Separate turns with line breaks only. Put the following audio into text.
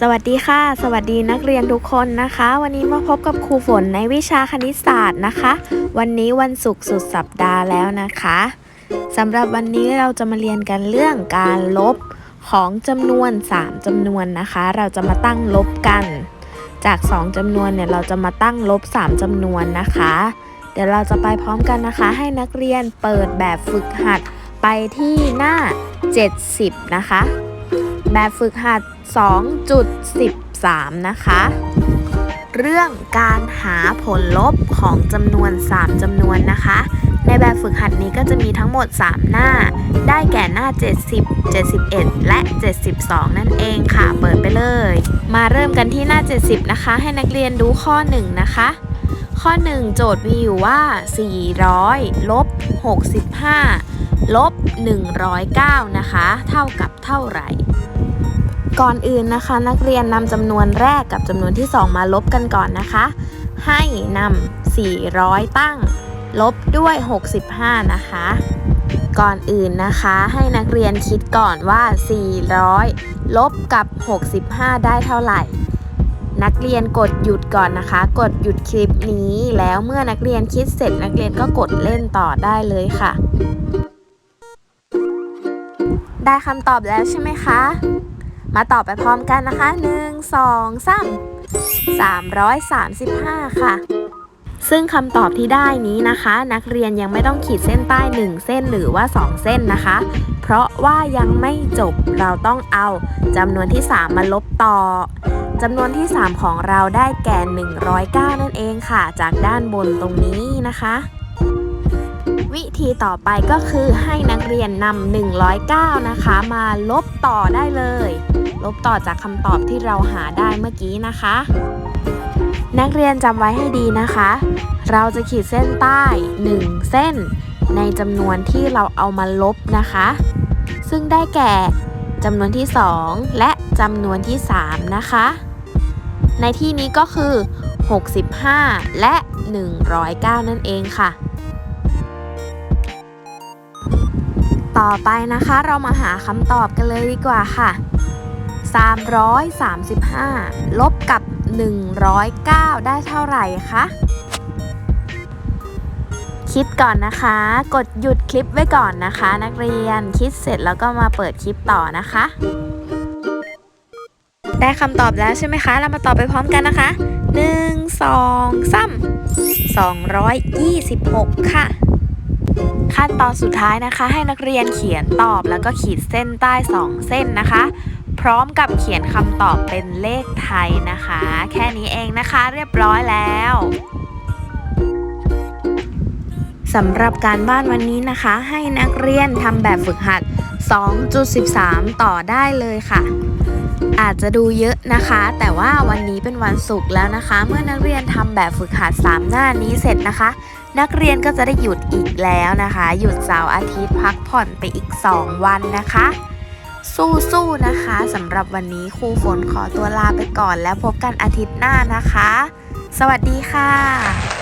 สวัสดีค่ะ สวัสดีนักเรียนทุกคนนะคะ วันนี้มาพบกับครูฝนในวิชาคณิตศาสตร์นะคะ วันนี้วันศุกร์สุดสัปดาห์แล้วนะคะสำหรับวันนี้เราจะมาเรียนกันเรื่องการลบของจำนวน 3จำนวนนะคะ เราจะมาตั้งลบกัน จาก 2จำนวนเนี่ยเราจะมาตั้งลบ 3จำนวนนะคะ เดี๋ยวเราจะไปพร้อมกันนะคะ ให้นักเรียนเปิดแบบฝึกหัดไปที่หน้า 70 นะคะ แบบฝึกหัด 2.13 นะคะ เรื่องการหาผลลบของจำนวน 3จำนวนนะคะ ในแบบฝึกหัดนี้ก็จะมีทั้งหมด 3 หน้า ได้แก่หน้า 70 71 และ 72 นั่นเองค่ะ เปิดไปเลย มาเริ่มกันที่หน้า 70 นะคะ ให้นักเรียนดูข้อ 1 นะคะข้อ 1 โจทย์มีอยู่ว่า 400 ลบ 65 ลบ 109 นะคะ เท่ากับเท่าไหร่ ก่อนอื่นนะคะ นักเรียนนำจำนวนแรกกับจำนวนที่ 2 มาลบกันก่อนนะคะ ให้นำ400 ตั้ง ลบด้วย 65 นะคะ ก่อนอื่นนะคะให้นักเรียนคิดก่อนว่า 400 ลบกับ 65 ได้เท่าไหร่นักเรียนกดหยุดก่อนนะคะ กดหยุดคลิปนี้ แล้วเมื่อนักเรียนคิดเสร็จนักเรียนก็กดเล่นต่อได้เลยค่ะ ได้คำตอบแล้วใช่ไหมคะ มาตอบไปพร้อมกันนะคะ 1 2 3 335 ค่ะ ซึ่งคำตอบที่ได้นี้นะคะ นักเรียนยังไม่ต้องขีดเส้นใต้ 1 เส้นหรือว่า 2 เส้นนะคะ เพราะว่ายังไม่จบเราต้องเอาจำนวนที่ 3 มาลบต่อจำนวนที่ 3 ของเราได้แก่ 109 นั่นเองค่ะ จากด้านบนตรงนี้นะคะ วิธีต่อไปก็คือให้นักเรียนนำ109 นะคะ มาลบต่อได้เลย ลบต่อจากคำตอบที่เราหาได้เมื่อกี้นะคะ นักเรียนจำไว้ให้ดีนะคะ เราจะขีดเส้นใต้ 1 เส้น ในจำนวนที่เราเอามาลบนะคะ ซึ่งได้แก่จำนวนที่ 2 และจำนวนที่ 3 นะคะ ในที่นี้ก็คือ 65 และ 109 นั่นเองค่ะ ต่อไปนะคะเรามาหาคำตอบกันเลยดีกว่าค่ะ 335 ลบกับ 109 ได้เท่าไหร่คะคิดก่อนนะคะ กดหยุดคลิปไว้ก่อนนะคะ นักเรียนคิดเสร็จแล้วก็มาเปิดคลิปต่อนะคะ ได้คำตอบแล้วใช่ไหมคะ เรามาตอบไปพร้อมกันนะคะ 1 2 3 226 ค่ะ ขั้นตอนสุดท้ายนะคะ ให้นักเรียนเขียนตอบแล้วก็ขีดเส้นใต้ 2 เส้นนะคะ พร้อมกับเขียนคำตอบเป็นเลขไทยนะคะ แค่นี้เองนะคะเรียบร้อยแล้วสำหรับการบ้านวันนี้นะคะ ให้นักเรียนทำแบบฝึกหัด 2.13 ต่อได้เลยค่ะ อาจจะดูเยอะนะคะ แต่ว่าวันนี้เป็นวันศุกร์แล้วนะคะ เมื่อนักเรียนทำแบบฝึกหัด3หน้านี้เสร็จนะคะ นักเรียนก็จะได้หยุดอีกแล้วนะคะ หยุดเสาร์อาทิตย์พักผ่อนไปอีก 2 วันนะคะ สู้ๆนะคะสำหรับวันนี้ครูฝนขอตัวลาไปก่อนแล้วพบกันอาทิตย์หน้านะคะ สวัสดีค่ะ